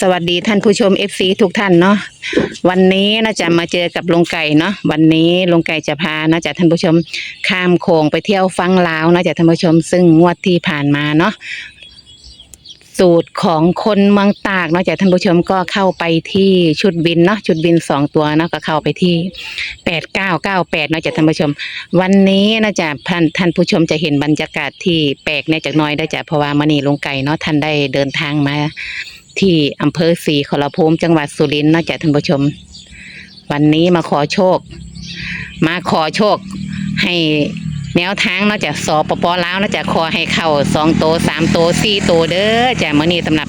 สวัสดีท่านผู้ชม FC ทุกท่านเนาะวันนี้นะจะมาเจอกับลุงไก่เนาะวันนี้ลุงไก่จะพานะจะท่านผู้ชมข้ามโขงไปเที่ยวฟังลาวนะจะท่านผู้ชมซึ่งงวดที่ผ่านมาเนาะสูตรของคนเมืองตากเนาะจะท่านผู้ชมก็เข้าไปที่ชุดบินเนาะชุดบินสองตัวเนาะก็เข้าไปที่แปดเก้าเก้าแปดเนาะจะท่านผู้ชม วันนี้นะจะท่านท่านผู้ชมจะเห็นบรรยากาศที่แปลกในจากหน้อยได้จากเพราะว่ามานี่ลุงไก่เนาะท่านได้เดินทางมา ที่อำเภอศรีขอรภูมิจังหวัดสุรินทร์เนอกจากท่านผู้ชม วันนี้มาขอโชค มาขอโชค ให้แนวทางเนอกจากสปปลาวเนอกจากขอให้เข้าสองโตสามโตสี่โตเด้อจ้ะมื่อนี้สำหรับ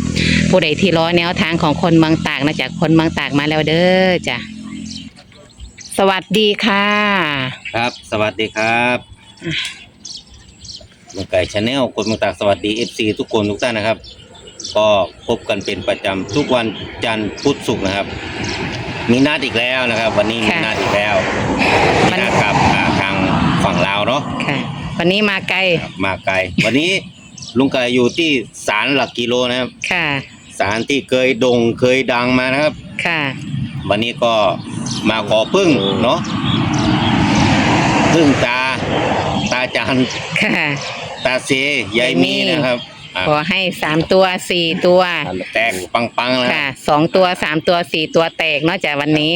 ผู้ใดที่รอแนวทางของคนเมืองตากเนอกจากคนเมืองตากมาแล้วเด้อจ้ะสวัสดีค่ะครับ สวัสดีครับลุงไก่ชาแนลคนเมืองตากสวัสดีเอฟซีทุกคนทุกท่านนะครับ ก็พบกันเป็นประจำทุกวันจันทร์พุธศุกร์นะครับ มีนัดอีกแล้วนะครับ วันนี้มีค่ะ นัดอีกแล้วมีนัดกับอ่าทางฝั่งลาวเนาะค่ะ วันนี้มาไกลครับมาไกล วันนี้ลุงไก่อยู่ที่ศาลหลักกิโลนะครับค่ะ ศาลที่เคยโด่งเคยดังมานะครับ ค่ะ วันนี้ก็มาขอพึ่งเนาะพึ่งตา ตาจันค่ะ ตาเซยายมีนะครับอะ ขอให้สามตัวสี่ตัวแตกปังๆนะค่ะสองตัวสามตัวสี่ตัวแตกเนอกจากวันนี้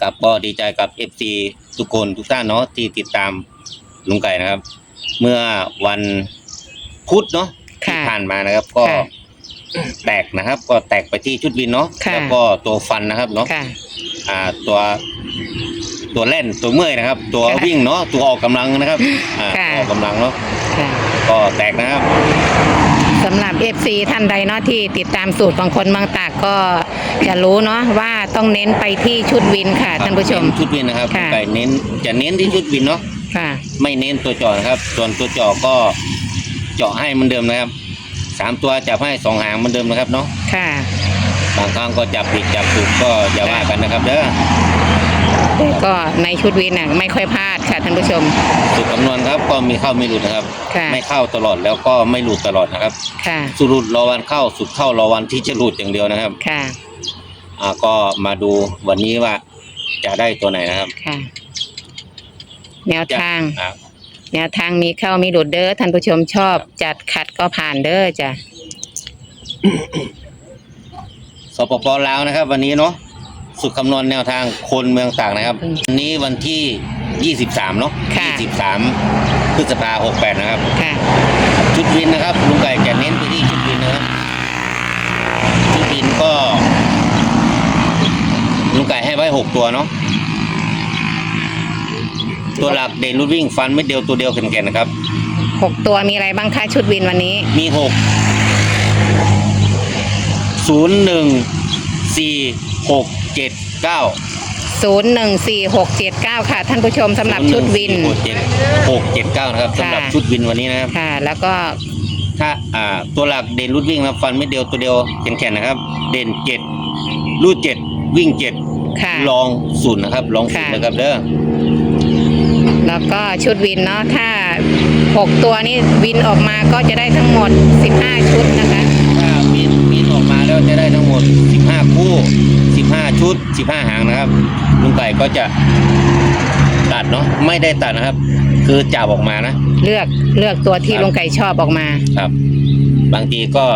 กับก็ดีใจกับเอฟซีทุกคนทุกท่านเนาะที่ติดตามลุงไก่นะครับ เมื่อวันพุธเนาะที่ค่ะ ผ่านมานะครับ ก็ค่ะแตกนะครับ ก็แตกไปที่ชุดวินเนาะค่ะ แล้วก็ตัวฟันนะครับเนาะค่ะ อ่าตัว ตัวเล่นตัวเมื่อยนะครับ ตัวค่ะวิ่งเนาะตัวออกกำลังนะครับอ่าค่ะ ออกกำลังเนาะค่ะก็แตกนะครับ สำหรับ FC ท่านใดเนาะที่ติดตามสูตรของคนบางตากก็จะรู้เนาะว่าต้องเน้นไปที่ชุดวินค่ะท่านผู้ชม เน้ชุดวินนะครับค่ะไก่เน้นจะเน้นที่ชุดวินเนาะค่ะ ไม่เน้นตัวเจาะนะครับ ส่วนตัวเจาะก็เจาะให้เหมือนเดิมนะครับสามตัวจับให้สองหางเหมือนเดิมนะครับเนาะค่ะ บางครั้งก็จับผิดจับถูกก็อย่าว่ากันนะครับเด้อแต่ ก็ในชุดวินน่ะไม่ค่อยพลาดค่ะท่านผู้ชมสุดคำนวณครับก็มีเข้าไม่หลุดนะครับ ค่ะ ไม่เข้าตลอดแล้วก็ไม่หลุดตลอดนะครับค่ะสุดหลุดรอวันเข้าสุดเข้ารอวันที่จะหลุดอย่างเดียวนะครับ ค่ะ อ่าก็มาดูวันนี้ว่าจะได้ตัวไหนนะครับค่ะ แนวจะทาง อ่าแนวทางมีเข้ามีหลุดเด้อท่านผู้ชมชอบ จัดขัดก็ผ่านเด้อจ้ะสปปลาวนะครับ วันนี้เนาะ สุดคำนวณแนวทางคนเมืองตากนะครับวันนี้วันที่ 23 เนาะค่ะ 23พฤษภาคม68 นะครับ ค่ะ ชุดวินนะครับลุงไก่จะเน้นไปที่ชุดวินนะครับชุดวินก็ลุงไก่ให้ไว้6ตัวเนาะตัวหลักเด่นรุ่นวิ่งฟันไม่เดียวตัวเดียวแข็งๆนะครับ หกตัวมีอะไรบ้างคะชุดวินวันนี้ มีหกศูนย์หนึ่งสี่ หกเจ็ดเก้าศูนย์หนึ่งสี่หกเจ็ดเก้าค่ะ ท่านผู้ชมสำหรับชุดวิน หกเจ็ดหกเจ็ดเก้านะครับค่ะสำหรับชุดวินวันนี้นะครับ ค่ะ แล้วก็ถ้าอ่าตัวหลักเด่นรูดวิ่งนะครับฟันไม่เดียวตัวเดียวแข็งๆนะครับ เด่นเจ็ดรูดเจ็ดวิ่งเจ็ดค่ะ ลองศูนย์นะครับลองศูนย์ค่ะ นะครับเด้อแล้วก็ชุดวินเนาะถ้าหกตัวนี้วินออกมาก็จะได้ทั้งหมดสิบห้าชุดนะคะ ถ้ามีนมีนออกมาแล้วจะได้ทั้งหมดสิบห้าคู่ สิบห้าชุดสิบห้าหางนะครับลุงไก่ก็จะตัดเนาะไม่ได้ตัดนะครับ คือจับออกมานะ เลือกเลือกตัวที่ครับ ลุงไก่ชอบออกมา ครับ บางทีก็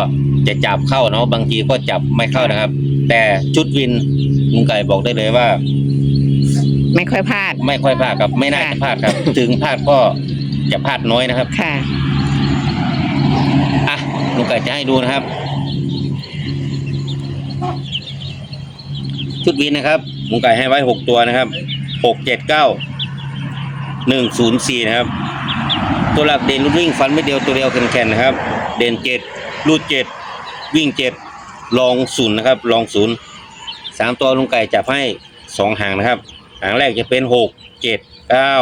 จะจับเข้าเนาะบางทีก็จับไม่เข้านะครับ แต่ชุดวินลุงไก่บอกได้เลยว่า ไม่ค่อยพลาด ไม่ค่อยพลาดครับ ไม่น่าค่ะจะพลาดครับ ถึงพลาดก็จะพลาดน้อยนะครับ ค่ะ อะลุงไก่จะให้ดูนะครับ ชุดวินนะครับลุงไก่ให้ไว้หกตัวนะครับหกเจ็ดเก้าหนึ่งศูนย์สี่นะครับ ตัวหลักเด่นรูดวิ่งฟันไม่เดียวตัวเดียวแข็งๆนะครับ เด่นเจ็ดรูดเจ็ดวิ่งเจ็ดลองศูนย์นะครับลองศูนย์สามตัวลุงไก่จับให้สองหางนะครับ หางแรกจะเป็นหกเจ็ดเก้า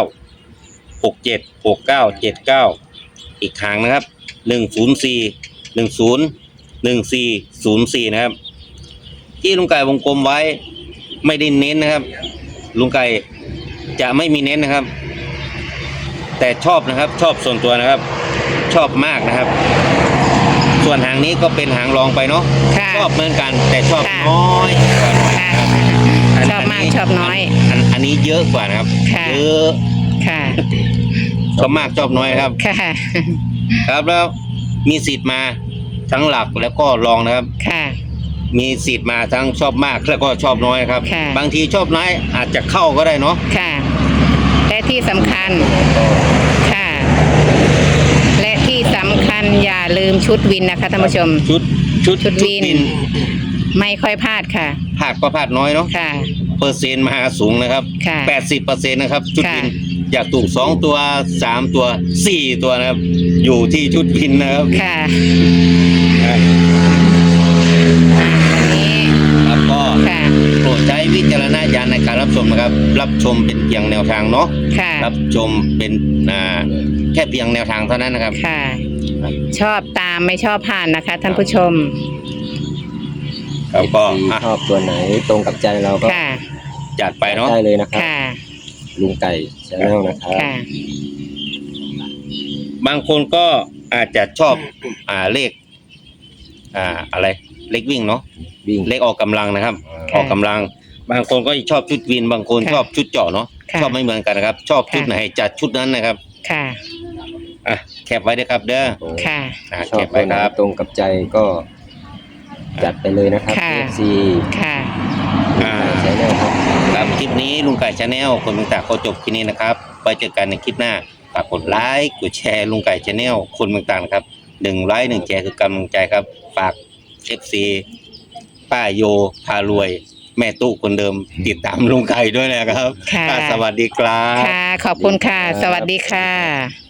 หกเจ็ดหกเก้าเจ็ดเก้าอีกหางนะครับหนึ่งศูนย์สี่หนึ่งศูนย์หนึ่งสี่ศูนย์สี่นะครับ ที่ลุงไก่วงกลมไว้ไม่ได้เน้นนะครับ ลุงไก่จะไม่มีเน้นนะครับ แต่ชอบนะครับ ชอบส่วนตัวนะครับ ชอบมากนะครับ ส่วนส่วนหางนี้ก็เป็นหางรองไปเนาะค่ะชอบเหมือนกัน แต่ชอบค่ะ น้อยกว่าหน่อยค่ะ นะครับนชอบมากนนี้ชอบน้อย อันอันนี้เยอะกว่านะครับค่ะ เยอะค่ะชอบมากชอบน้อยครับ ค่ะ ครับแล้วมีสิทธิ์มาทั้งหลักแล้วก็รองนะครับ ค่ะ มีสิทธิ์มาทั้งชอบมากแล้วก็ชอบน้อยครับ ค่ะ บางทีชอบน้อยอาจจะเข้าก็ได้เนาะค่ะ และที่สำคัญค่ะ และที่สำคัญอย่าลืมชุดวินนะคะท่านผู้ชม ชุดชุดชุดวิน ไม่ค่อยพลาดค่ะพลาดก็พลาดน้อยเนาะค่ะ เปอร์เซ็นต์มาสูงนะครับค่ะแปดสิบเปอร์เซ็นต์นะครับ ชุดค่ะวินอยากถูกสองตัวสามตัวสี่ตัวนะครับ อยู่ที่ชุดวินนะครับค่ะครับ วันนี้ ครับก็ ค่ะ โปรดใช้วิจารณญาณในการรับชมนะครับ รับชมเป็นเพียงแนวทางเนาะค่ะ รับชมเป็นอ่าแค่เพียงแนวทางเท่านั้นนะครับ ค่ะครับชอบตามไม่ชอบผ่านนะคะท่านผู้ชมแล้วก็อะชอบตัวไหนตรงกับใจเราก็ค่ะ จัดไปเนาะได้เลยนะครับค่ะ ลุงไก่ชาแนลนะครับค่ะ บางคนก็อาจจะชอบอ่าเลข อ่าอะไร เลขวิ่งเนาะวิ่งเลขออกกำลังนะครับค่ะ ออกกำลัง บางคนก็ชอบชุดวิน บางคนค่ะชอบชุดเจาะเนาะค่ะชอบไม่เหมือนกันนะครับ ชอบชุดค่ะ ไหนจัดชุดนั้นนะครับค่ะ อะแคปไว้ด้วยครับ เด้อค่ะ อะชอแคบปตัไว้วไหนครับ ตรงกับใจก็จัดไปเลยนะครับ ค่ะ FC ค่ะ อ่าชาแนลครับ ครับคลิปนี้ลุงไก่ชาแนลคนเมืองตากก็จบที่นี้นะครับไว้เจอกันในคลิปหน้าฝากกดไลค์กดแชร์ลุงไก่ชาแนลคนเมืองตากนะครับหนึ่งไลค์หนึ่งแชร์คือกำลังใจครับ ฝากเอฟซี ป้าโยพารวย แม่ตู้คนเดิม ติดตามลุงไก่ด้วยนะครับค่ะอะสวัสดีครับ ค่ะ ขอบคุณค่ะ สวัสดีค่ะ